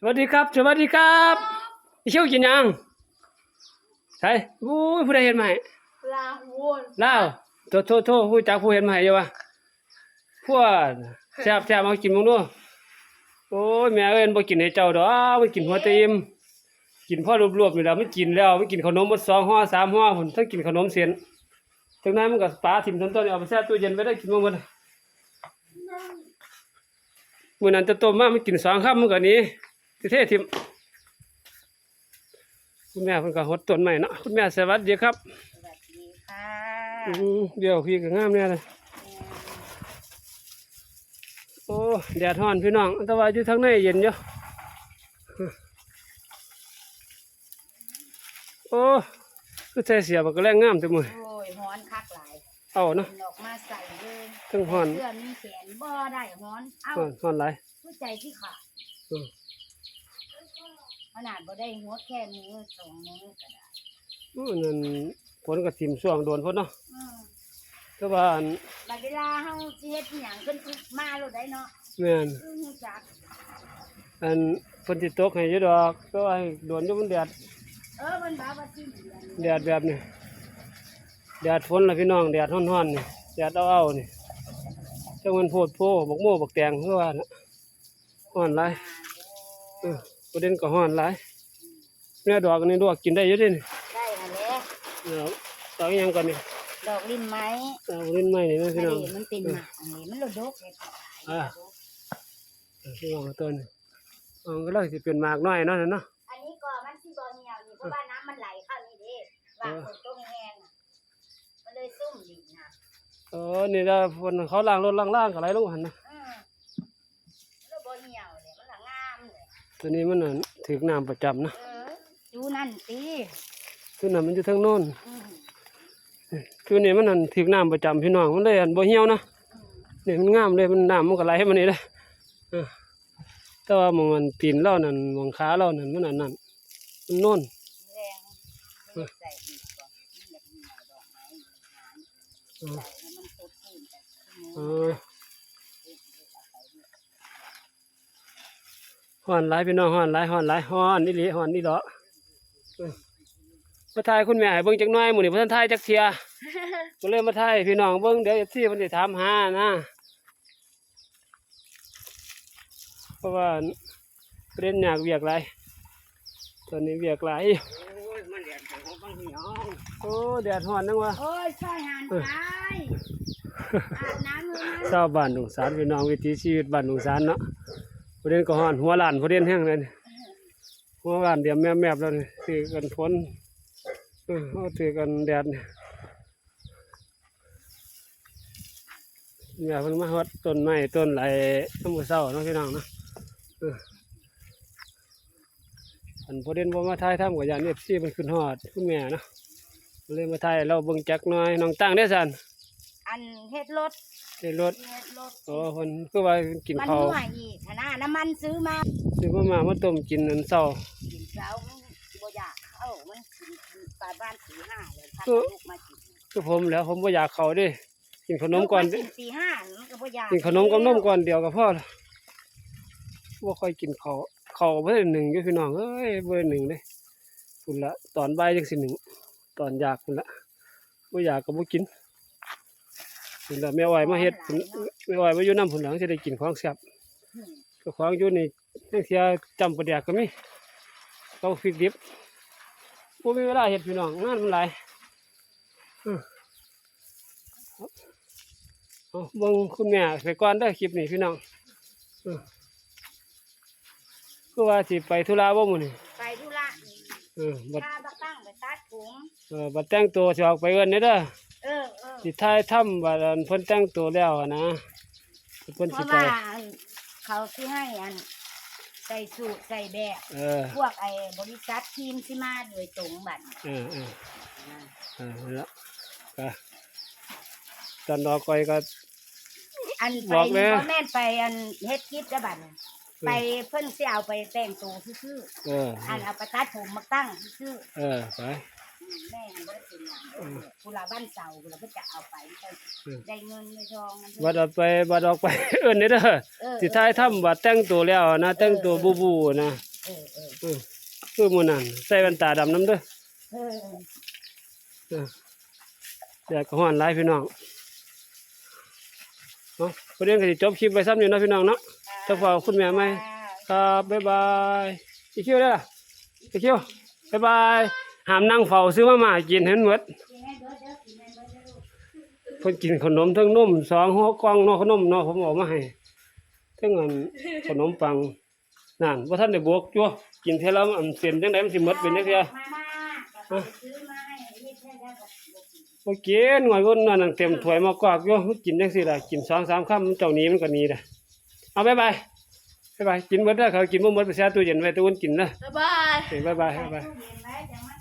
สวัสดีครับ สวัสดีครับพี่เชี่ยวกินยังใช่โอ้ยผู้ใดเห็นไหมลาวนเล่าวโทษโทษโทษผู้จักผู้เห็นไหมอยู่วะพวกแซ่บแซ่บมากินมึงดูโอ้ยแม่เอิ้นบ่กินให้เจ้าดอกมันกินหัวเต็มกินพ่อรวบๆนี่แล้วมันกินแล้วมันกินขนมหมดสองห่อสามห่อพุ่นทั้งกินขนมเสียนจากนั้นมันก็ปลาถิ่มต้นๆเอาไปแช่ตู้เย็นไว้ได้กินมื้อหมดมื้อนั้นจะต้มมามันกินสองคำมันก็หนี้ ที่เทถิ่มคุณแม่เพิ่นก็หดต้นใหม่เนาะคุณแม่สวัสดีครับสวัสดีค่ะอืมเดี๋ยวพี่ก็งามแน่เลยโอ้แดดร้อนพี่น้องแต่ว่าอยู่ทางในเย็นอยู่โอ้คือใจเสียบักก็แรงงามแต่มื้อโอ้ยฮ้อนคักหลายเอาเนาะเป็นออกมาใส่เลยถึงฮ้อนเสื้อมีแขนบ่ได้ฮ้อนเอ้าฮ้อนฮ้อนหลายผู้ใจที่ขาดอืม ขนาดบ่ได้หัวแค่มือสองมือก็ได้อู้นั่นฝนก็ทิ่มช่วงโดนพุ่นเนาะอืมแต่ว่าอันบัดเวลาเฮาสิเฮ็ดอิหยังขึ้นมาโลดได้เนาะแม่นคือฮู้จัก อันฝนสิตกให้อยู่ดอกแต่ว่าให้โดนอยู่มันแดดเออมันบ่าว่าสิ้นเดือนแดดแบบนี้แดดฝนล่ะพี่น้องแดดร้อนๆนี่แดดเอาๆนี่จังมันโพดโพบักโม่บักแตงคือว่าน่ะร้อนหลาย เออ ประเด็นก็ร้อนหลายแม่ดอกอันนี้ดอกกินได้อยู่เด้นี่ได้หั่นแหละเอาดอกอิหยังก่อนนี่ดอกลิ้นไม้เอาเล่นไม้นี่นะพี่น้องอันนี้มันเป็นหมากอันนี้มันโลดกเฮ็ดอ่าเออพี่น้องเอาต้นเอาก็เลยสิเป็นหมากน้อยเนาะนั่นเนาะอันนี้ก็มันสิบ่เหี่ยวนี่เพราะว่าน้ำมันไหลเข้านี่เด้ว่าฝนตกแห้งน่ะมันเลยซุ่มดินน่ะเออนี่ถ้าฝนเขาล้างรถล้างล่างก็ไหลลงหันนะ อืมแล้วบ่เหี่ยวเลยมันละงามเลย ตัวนี้มันน่ะถึกน้ำประจำนะเออดูนั่นติตัวนั้นมันอยู่ทางโน้นอืมคือนี่มันนั่นถึกน้ำประจำพี่น้องมันเลยอันบ่เหี่ยวนะอืมนี่มันงามเลยมันน้ำมันก็ไหลให้มันนี่เลยเออแต่ว่าหมองมันตีนเรานั่นหมองขาเรานั่นมันอันนั้นมันโน่นแรงไม่ได้ใส่อีกบ่มันอ ฮ้อนหลายพี่น้องฮ้อนหลายฮ้อนหลายฮ้อนนี่หลีฮ้อนนี่ดอกเออมาถ่ายคุณแม่ให้เบิ่งจักหน่อยหมื้อนี้บ่ทันถ่ายจักเที่ยก็เลยมาถ่ายให้พี่น้องเบิ่งเดี๋ยว FC เพิ่นสิถามหานะเพราะว่าประเด็นอยากเวียกหลายตอนนี้เวียกหลายโอ้ยมันแดดของบางทีน้องโอ้แดดร้อนนังวะโอ้ยช่วยหันไปอาบน้ำเลยนะชาวบ้านดงสารพี่น้องวิถีชีวิตบ้านดงสารเนาะ ประเด็นก็ฮ้อนหัวหลานประเด็นแห้งเลยหัวหลานเดี๋ยวแม่บแล้วถือกันฝนเออเอาถือกันแดดเนี่ยเพิ่นมาฮอดต้นไม้ต้นไหลน้ำมือเศร้าเนาะพี่น้องนะอันประเด็นบ่มาถ่ายทำกับยานเอฟซีมันขึ้นฮอดคุณแม่เนาะเลยมาถ่ายเราเบิ่งจักหน่อยน้องตั้งได้สันอันเฮ็ดรถ ในรถเฮ็ดรถโอ้คนคือว่ากินมันข้าวหัวอีกหั้นนะน้ำมันซื้อมาซื้อมามามาต้มกินอันเช้า กินเช้ามันบ่อยากเข้ามันกินปลาบ้านตีห้าเลยพาเออลูกมากินคือผมแหล้วผมบ่อยากเข้าเด้กินขนมก่อนลูากิตีห้ามันก็บ่อยากกินขนมกับนมก่อนเดียวก็พอละบ่ค่อยกินข้าวข้าวบ่ได้หนึ่งอยู่พี่น้องเอ้ยบ่ได้หนึ่งเด้พุ่นละตอนบ่ายจังสิหนึ่งตอนอยากพุ่นละบ่อยากก็บ่กิน พุ่นละแม่อ้อยมาเฮ็ดพุ่นแม่อ้อยมาอยู่นำพุ่นหลังสิได้กินของแซ่บอืมเจ้าของอยู่นี่จังเสียจำปลาแดกก็มีต้องฟิกดิบบ่มีเวลาเฮ็ดพี่น้องงานมันหลายอื้อเอาเบิ่งคุณแม่ไปก่อนเด้อคลิปนี้พี่น้องอื้อคือว่าสิไปธุระบ่มื้อนี้ไปธุระนี่เออบัดถ้าบักตั้งไปตัดผมเออบัดแต่งตัวสิออกไปเอิ้นเด้อ สิถ่ายทำบัดอันเพิ่นแต่งตัวแล้วอะนะเพิ่นเพสิราะไปว่าอันเขาสิให้อันใส่สูทใส่แบบเออพวกไอ้บริษัททีมสิมาโดยตรงบัดนี้เออเออเออนั่นละก็ตอนรอคอยก็ อันบไปอกเลยบ่แม่นไปอันเฮ็ดคลิปแล้วบัดนี้ไปเพิ่นสิเอาไปแต่งตัวซื่อเออๆอันเอาไปตัดผมมาตั้งซื่อเออไปๆอืม แม่มันบ่ได้เป็นหยังผู้ลาบ้านเสาผู้ลาเพิ่นจะเอาไปเพิ่นอืมได้เงินได้ทองนั่นบัดออกไปบัดออกไป เอิ้นเด้อเออสิท้ายถ้ำบัดแต่งตัวแล้วนะแต่งตัวบูบูนะเเออเออเออคือหมื้อนั้นใส่แว่นตาดำนํเด้อเออเออแดดก็ร้อนหลายพี่น้องเนาะประเด็นก็สิจบคลิปไว้ซ้ำนี่เนาะพี่น้องเนาะถ้าฝากคุณแม่ไหมครับบ๊ายบายอีคิวเด้ออีคิวบ๊ายบาย ห้ามนั่งเฝ้าซื้อมาม่ากินให้มันหมดกินให้เบิดเด้อกินให้เบิดเด้อลูกเพิ่นกินขนมทั้งนมสองหัวกล่องเนาะขนมเนาะผมเอามาให้ทั้งอันขนมปังนั่นบ่ทันได้บวกอยู่กินเท่าละอันเส้นจังไดมันสิหมดเป็นจังซี่มามาก็ไปซื้อมาให้เฮ็ดให้ได้บ่บ่กินบ่กินหน่อยก็นั่นนะเต็มถ้วยมากอกอยู่มันกินจังซี่ล่ะกิน2 3คำมันเจ้าหนี้มันก็หนีล่ะเอาบ๊ายบายบ๊ายบายกินหมดเด้อเขากินบ่หมดไปแช่ตู้เย็นไว้ตู้อุ่นกินนะบ๊ายบายเอ้ยบ๊ายบายบ๊ายบายตู้เย็นไว้จัง